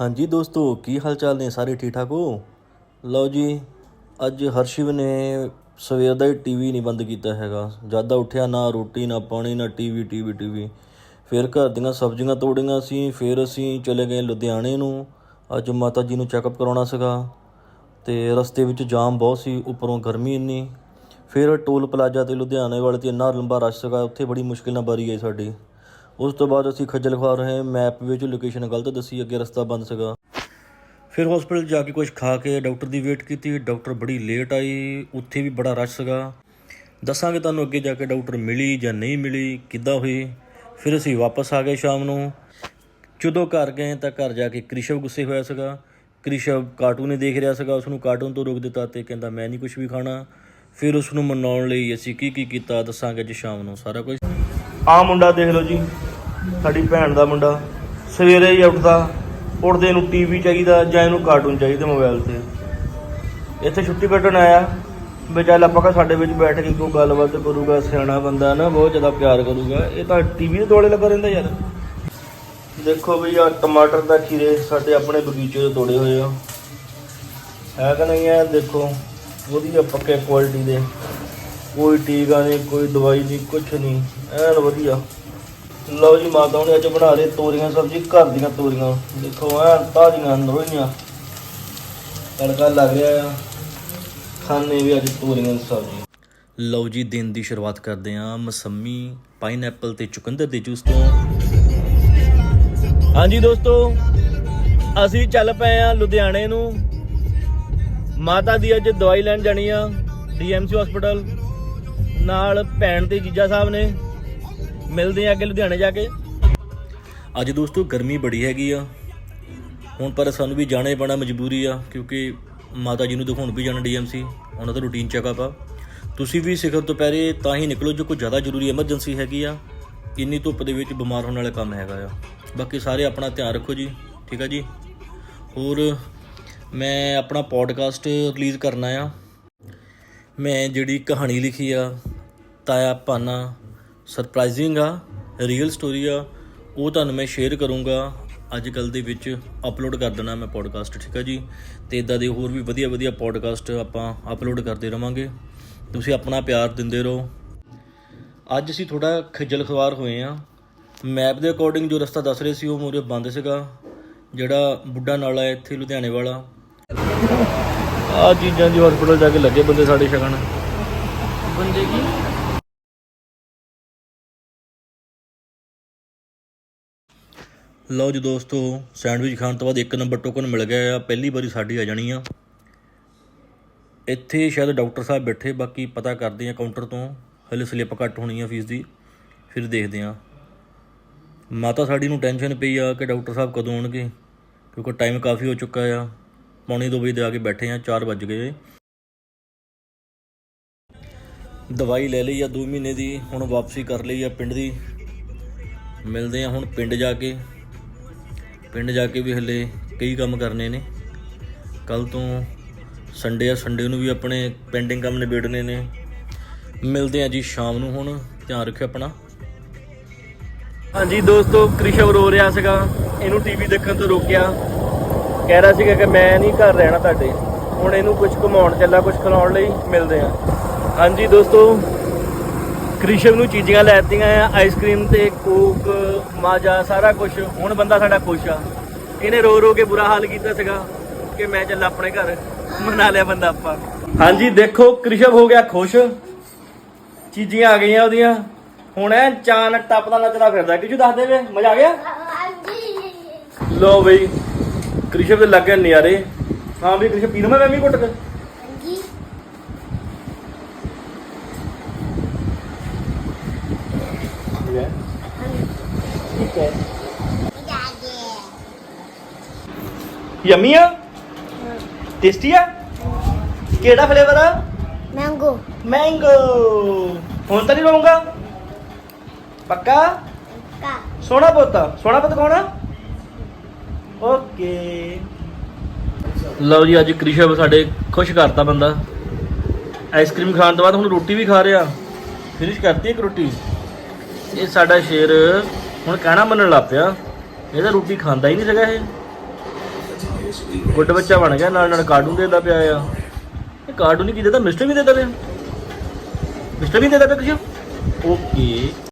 ਹਾਂਜੀ ਦੋਸਤੋ, ਕੀ ਹਾਲ ਚਾਲ ਨੇ ਸਾਰੇ ਠੀਕ ਠਾਕ ਹੋ? ਲਓ ਜੀ, ਅੱਜ ਹਰਸ਼ਿਵ ਨੇ ਸਵੇਰ ਦਾ ਹੀ ਟੀਵੀ ਨਹੀਂ ਬੰਦ ਕੀਤਾ ਹੈਗਾ। ਜਦ ਦਾ ਉੱਠਿਆ ਨਾ ਰੋਟੀ, ਨਾ ਪਾਣੀ, ਨਾ ਟੀਵੀ ਟੀਵੀ ਟੀਵੀ ਫਿਰ ਘਰ ਦੀਆਂ ਸਬਜ਼ੀਆਂ ਤੋੜੀਆਂ ਸੀ, ਫਿਰ ਅਸੀਂ ਚਲੇ ਗਏ ਲੁਧਿਆਣੇ ਨੂੰ। ਅੱਜ ਮਾਤਾ ਜੀ ਨੂੰ ਚੈੱਕਅਪ ਕਰਾਉਣਾ ਸੀਗਾ ਤੇ ਰਸਤੇ ਵਿੱਚ ਜਾਮ ਬਹੁਤ ਸੀ, ਉੱਪਰੋਂ ਗਰਮੀ ਇੰਨੀ। ਫਿਰ ਟੋਲ ਪਲਾਜ਼ਾ ਤੇ ਲੁਧਿਆਣੇ ਵਾਲੇ ਤੇ ਇੰਨਾ ਲੰਬਾ ਰਸ਼ ਸੀਗਾ, ਉੱਥੇ ਬੜੀ ਮੁਸ਼ਕਿਲ ਨਾਲ ਬਾਰੀ ਆਈ ਸਾਡੀ। ਉਸ ਤੋਂ ਬਾਅਦ ਅਸੀਂ ਖੱਜਲ ਖਵਾ ਰਹੇ ਮੈਪ ਵਿੱਚ ਲੋਕੇਸ਼ਨ ਗਲਤ ਦੱਸੀ, ਅੱਗੇ ਰਸਤਾ ਬੰਦ ਸੀਗਾ। ਫਿਰ ਹਸਪੀਟਲ ਜਾ ਕੇ ਕੁਝ ਖਾ ਕੇ ਡਾਕਟਰ ਦੀ ਵੇਟ ਕੀਤੀ ਡਾਕਟਰ ਬੜੀ ਲੇਟ ਆਈ, ਉੱਥੇ ਵੀ ਬੜਾ ਰਸ਼ ਸੀਗਾ। ਦੱਸਾਂਗੇ ਤੁਹਾਨੂੰ ਅੱਗੇ ਜਾ ਕੇ ਡਾਕਟਰ ਮਿਲੀ ਜਾਂ ਨਹੀਂ ਮਿਲੀ, ਕਿੱਦਾਂ ਹੋਈ। ਫਿਰ ਅਸੀਂ ਵਾਪਸ ਆ ਗਏ ਸ਼ਾਮ ਨੂੰ। ਜਦੋਂ ਘਰ ਗਏ ਤਾਂ ਘਰ ਜਾ ਕੇ ਕ੍ਰਿਸ਼ਵ ਗੁੱਸੇ ਹੋਇਆ ਸੀਗਾ। ਕ੍ਰਿਸ਼ਵ ਕਾਰਟੂਨ ਹੀ ਦੇਖ ਰਿਹਾ ਸੀਗਾ ਉਸ ਨੂੰ ਕਾਰਟੂਨ ਤੋਂ ਰੋਕ ਦਿੱਤਾ ਤੇ ਕਹਿੰਦਾ, ਮੈਂ ਨਹੀਂ ਕੁਝ ਵੀ ਖਾਣਾ। ਫਿਰ ਉਸ ਨੂੰ ਮਨਾਉਣ ਲਈ ਅਸੀਂ ਕੀ ਕੀ ਕੀਤਾ, ਦੱਸਾਂਗੇ ਅੱਜ ਸ਼ਾਮ ਨੂੰ ਸਾਰਾ ਕੁਝ ਆ ਮੁੰਡਾ ਦੇਖ ਲਓ ਜੀ। ਸਾਡੀ ਭੈਣ ਦਾ ਮੁੰਡਾ ਸਵੇਰੇ ਹੀ ਉੱਠਦਾ, ਉੱਠਦੇ ਨੂੰ ਟੀਵੀ ਚਾਹੀਦਾ ਜਾਂ ਇਹਨੂੰ ਕਾਰਟੂਨ ਚਾਹੀਦਾ ਮੋਬਾਈਲ ਤੇ। ਇੱਥੇ ਛੁੱਟੀ ਕੱਟਣ ਆਇਆ, ਵੀ ਚੱਲ ਆਪਾਂ ਕਾ ਸਾਡੇ ਵਿੱਚ ਬੈਠ ਕੇ ਕੋਈ ਗੱਲਬਾਤ ਕਰੂਗਾ, ਸਿਆਣਾ ਬੰਦਾ ਨਾ, ਬਹੁਤ ਜ਼ਿਆਦਾ ਪਿਆਰ ਕਰੂਗਾ। ਇਹ ਤਾਂ ਟੀਵੀ ਦੇ ਦੋਲੇ ਲੱਗਾ ਰਹਿੰਦਾ ਯਾਰ। ਦੇਖੋ ਵੀ ਆ ਟਮਾਟਰ ਦਾ ਖੀਰੇ ਸਾਡੇ ਆਪਣੇ ਬਗੀਚੇ ਤੋਂ ਤੋੜੇ ਹੋਏ ਆ। ਹੈ ਕਿ ਨਹੀਂ ਹੈ? ਦੇਖੋ, ਵਧੀਆ ਪੱਕੇ ਕੁਆਲਿਟੀ ਦੇ। ਕੋਈ ਟੀਕਾ ਨਹੀਂ, ਕੋਈ ਦਵਾਈ ਨਹੀਂ, ਕੁਛ ਨਹੀਂ। ਐਨ ਵਧੀਆ। ਲਓ ਜੀ, ਮਾਤਾ ਨੇ ਅੱਜ ਬਣਾ ਰਹੇ ਤੋਰੀਆਂ ਸਬਜ਼ੀ, ਘਰ ਦੀਆਂ ਤੋਰੀਆਂ। ਦੇਖੋ ਐ ਤਾਜ਼ੀਆਂ ਨਰੋਈਆਂ ਤੜਕਾ ਲੱਗ ਰਿਹਾ ਆ। ਖਾਣੇ ਵੀ ਅੱਜ ਤੋਰੀਆਂ ਦੀ ਸਬਜ਼ੀ। ਲਓ ਜੀ, ਦਿਨ ਦੀ ਸ਼ੁਰੂਆਤ ਕਰਦੇ ਆ ਮਸੰਮੀ ਪਾਈਨਐਪਲ ਤੇ ਚੁਕੰਦਰ ਦੇ ਜੂਸ ਤੋਂ। ਹਾਂਜੀ ਦੋਸਤੋ, ਅਸੀਂ ਚੱਲ ਪਏ ਆ ਲੁਧਿਆਣੇ ਨੂੰ। ਮਾਤਾ ਦੀ ਅੱਜ ਦਵਾਈ ਲੈਣ ਜਾਣੀ ਆ ਡੀਐਮਸੀ ਹਸਪੀਟਲ ਨਾਲ ਭੈਣ ਤੇ ਜੀਜਾ ਸਾਹਿਬ ਨੇ। ਮਿਲਦੇ ਆ ਅੱਗੇ ਲੁਧਿਆਣੇ ਜਾ ਕੇ। ਅੱਜ ਦੋਸਤੋ ਗਰਮੀ ਬੜੀ ਹੈਗੀ ਆ। ਹੁਣ ਪਰ ਸਾਨੂੰ ਵੀ ਜਾਣਾ ਹੀ ਪੈਣਾ ਮਜਬੂਰੀ ਆ, ਕਿਉਂਕਿ ਮਾਤਾ ਜੀ ਨੂੰ ਦਿਖਾਉਣ ਵੀ ਜਾਣਾ ਡੀਐਮਸੀ ਉਹਨਾਂ ਦਾ ਰੂਟੀਨ ਚੈੱਕਅਪ ਆ। ਤੁਸੀਂ ਵੀ ਸਿਖਰ ਦੁਪਹਿਰੇ ਤਾਂ ਹੀ ਨਿਕਲੋ, ਜੋ ਕੋਈ ਜ਼ਿਆਦਾ ਜ਼ਰੂਰੀ ਐਮਰਜੈਂਸੀ ਹੈਗੀ ਆ, ਇੰਨੀ ਧੁੱਪ ਦੇ ਵਿੱਚ ਬਿਮਾਰ ਹੋਣ ਵਾਲਾ ਕੰਮ ਹੈਗਾ ਆ। ਬਾਕੀ ਸਾਰੇ ਆਪਣਾ ਧਿਆਨ ਰੱਖੋ ਜੀ, ਠੀਕ ਆ ਜੀ? ਹੋਰ ਮੈਂ ਆਪਣਾ ਪੋਡਕਾਸਟ ਰਿਲੀਜ਼ ਕਰਨਾ ਆ। ਮੈਂ ਜਿਹੜੀ ਕਹਾਣੀ ਲਿਖੀ ਆ, ਤਾਇਆ ਪਾਨਾ ਸਰਪ੍ਰਾਈਜ਼ਿੰਗ ਆ ਰੀਅਲ ਸਟੋਰੀ ਆ। ਉਹ ਤੁਹਾਨੂੰ ਮੈਂ ਸ਼ੇਅਰ ਕਰੂੰਗਾ। ਅੱਜ ਕੱਲ ਦੇ ਵਿੱਚ ਅਪਲੋਡ ਕਰ ਦੇਣਾ ਮੈਂ ਪੋਡਕਾਸਟ ਠੀਕ ਆ ਜੀ? ਤੇ ਇਦਾਂ ਦੇ ਹੋਰ ਵੀ ਵਧੀਆ ਵਧੀਆ ਪੋਡਕਾਸਟ ਆਪਾਂ ਅਪਲੋਡ ਕਰਦੇ ਰਵਾਂਗੇ। ਤੁਸੀਂ ਆਪਣਾ ਪਿਆਰ ਦਿੰਦੇ ਰਹੋ। ਅੱਜ ਅਸੀਂ ਥੋੜਾ ਖਿਜਲ ਖਵਾਰ ਹੋਏ ਆ। ਮੈਪ ਦੇ ਅਕੋਰਡਿੰਗ ਜੋ ਰਸਤਾ ਦੱਸ ਰਹੇ ਸੀ, ਉਹ ਮੂਰੇ ਬੰਦ ਸੀਗਾ। ਜਿਹੜਾ ਬੁੱਢਾ ਨਾਲਾ ਹੈ, ਇੱਥੇ ਲੁਧਿਆਣੇ ਵਾਲਾ। ਆ ਚੀਜ਼ਾਂ ਦੀ ਹਸਪੀਟਲ ਜਾ ਕੇ ਲੱਗੇ ਬੰਦੇ ਸਾਡੇ ਸ਼ਗਨ। ਬੰਦੇ ਕੀ? ਲਓ ਜੀ ਦੋਸਤੋ, ਸੈਂਡਵਿਚ ਖਾਣ ਤੋਂ ਬਾਅਦ ਇੱਕ ਨੰਬਰ ਟੋਕਨ ਮਿਲ ਗਿਆ ਆ, ਪਹਿਲੀ ਵਾਰੀ ਸਾਡੀ ਆ ਜਾਣੀ ਆ। ਇੱਥੇ ਸ਼ਾਇਦ ਡਾਕਟਰ ਸਾਹਿਬ ਬੈਠੇ, ਬਾਕੀ ਪਤਾ ਕਰਦੇ ਆ ਕਾਊਂਟਰ ਤੋਂ। ਹਲੇ ਸਲਿੱਪ ਕੱਟ ਹੋਣੀ ਆ ਫੀਸ ਦੀ, ਫਿਰ ਦੇਖਦੇ ਆ। ਮਾਤਾ ਸਾਡੀ ਨੂੰ ਟੈਨਸ਼ਨ ਪਈ ਆ ਕਿ ਡਾਕਟਰ ਸਾਹਿਬ ਕਦੋਂ ਆਉਣਗੇ, ਕਿਉਂਕਿ ਟਾਈਮ ਕਾਫੀ ਹੋ ਚੁੱਕਾ ਆ। ਪੌਣੇ ਦੋ ਵਜੇ ਦੇ ਆ ਕੇ ਬੈਠੇ ਆ 4 ਵੱਜ ਗਏ। ਦਵਾਈ ਲੈ ਲਈ ਆ 2 ਮਹੀਨੇ ਦੀ, ਹੁਣ ਵਾਪਸੀ ਕਰ ਲਈ ਆ ਪਿੰਡ ਦੀ। ਮਿਲਦੇ ਆ ਹੁਣ ਪਿੰਡ ਜਾ ਕੇ। ਪਿੰਡ ਜਾ ਕੇ ਵੀ ਹਲੇ ਕਈ ਕੰਮ ਕਰਨੇ ਨੇ। ਕੱਲ ਤੋਂ ਸੰਡੇ ਆ ਸੰਡੇ ਨੂੰ ਵੀ ਆਪਣੇ ਪੈਂਡਿੰਗ ਕੰਮ ਨਿਬੇੜਨੇ ਨੇ। ਮਿਲਦੇ ਆ ਜੀ ਸ਼ਾਮ ਨੂੰ ਹੁਣ, ਧਿਆਨ ਰੱਖਿਓ ਆਪਣਾ। ਹਾਂਜੀ ਦੋਸਤੋ, ਕ੍ਰਿਸ਼ਵ ਰੋ ਰਿਹਾ ਸੀਗਾ। ਇਹਨੂੰ ਟੀਵੀ ਦੇਖਣ ਤੋਂ ਰੋਕਿਆ। ਕਹਿ ਰਿਹਾ ਸੀਗਾ ਕਿ ਮੈਂ ਨਹੀਂ ਘਰ ਰਹਿਣਾ ਤੁਹਾਡੇ। ਹੁਣ ਇਹਨੂੰ ਕੁਝ ਘੁਮਾਉਣ, ਚੱਲਾ ਕੁਝ ਖਿਲਾਉਣ ਲਈ ਮਿਲਦੇ ਆ। ਹਾਂਜੀ ਦੋਸਤੋ ਕ੍ਰਿਸ਼ਵ ਨੂੰ ਚੀਜ਼ਾਂ ਲੈਤੀਆਂ ਆ ਆਈਸਕ੍ਰੀਮ ਤੇ ਕੋਕ ਮਾਜਾ ਸਾਰਾ ਕੁਝ ਹੁਣ ਬੰਦਾ ਸਾਡਾ ਖੁਸ਼ ਆ। ਇਹਨੇ ਰੋ ਰੋ ਕੇ ਬੁਰਾ ਹਾਲ ਕੀਤਾ ਸੀਗਾ ਕਿ ਮੈਂ ਚੱਲਾ ਆਪਣੇ ਘਰ ਮਨਾ ਲਿਆ ਬੰਦਾ ਆਪਾਂ। ਹਾਂਜੀ ਦੇਖੋ ਕ੍ਰਿਸ਼ਵ ਹੋ ਗਿਆ ਖੁਸ਼। ਚੀਜ਼ੀਆਂ ਆ ਗਈਆਂ ਉਹਦੀਆਂ। ਹੁਣ ਐ ਚਾਨ ਟੱਪਦਾ ਨੱਚਦਾ ਫਿਰਦਾ। ਕਿਜੂ ਦੱਸ ਦੇ ਵੇ ਮਜ਼ਾ ਆ ਗਿਆ? ਲੋ ਬਈ ਕ੍ਰਿਸ਼ਵ ਦੇ ਲੱਗੇ ਨਜ਼ਾਰੇ। ਹਾਂ ਵੀ ਕ੍ਰਿਸ਼ਵ ਪੀਣ ਮੈਂ ਵੀ ਘੁੱਟ ਕੇ। ਠੀਕ ਹੈ ਯਮੀ ਆ ਟੇਸਟੀ ਆ ਕਿਹੜਾ ਫਲੇਵਰ ਆ मैंगो ਮੈਂਗੋ ਹੁਣ ਤਾਂ ਨਹੀਂ ਰਹੂੰਗਾ ਪੱਕਾ का ਸੋਹਣਾ ਪੁੱਤ ਸੋਹਣਾ ਪੁੱਤ ਕੌਣ ਆ ਓਕੇ ਲਓ ਜੀ ਅੱਜ ਕ੍ਰਿਸ਼ਵ ਸਾਡੇ ਖੁਸ਼ ਕਰਤਾ ਬੰਦਾ ਆਈਸਕ੍ਰੀਮ ਖਾਣ ਤੋਂ ਬਾਅਦ ਹੁਣ ਰੋਟੀ ਵੀ ਖਾ ਰਿਹਾ ਫਿਨਿਸ਼ ਕਰਤੀ ਇੱਕ ਰੋਟੀ ਇਹ ਸਾਡਾ ਸ਼ੇਰ ਹੁਣ ਕਹਿਣਾ ਮੰਨਣ ਲੱਗ ਪਿਆ। ਇਹ ਤਾਂ ਰੋਟੀ ਖਾਂਦਾ ਹੀ ਨਹੀਂ ਸੀਗਾ ਇਹ। ਗੁੱਡ ਬੱਚਾ ਬਣ ਗਿਆ ਨਾਲ ਨਾਲ ਕਾਰਟੂਨ ਦੇਦਾ ਪਿਆ ਆ। ਇਹ ਕਾਰਟੂਨ ਹੀ ਕੀ ਦੇਦਾ? ਮਿਸਟਰ ਵੀ ਦੇਦਾ ਪਿਆ। ਮਿਸਟਰ ਵੀ ਦੇਦਾ ਪਿਆ ਕੁਝ ਓਕੇ।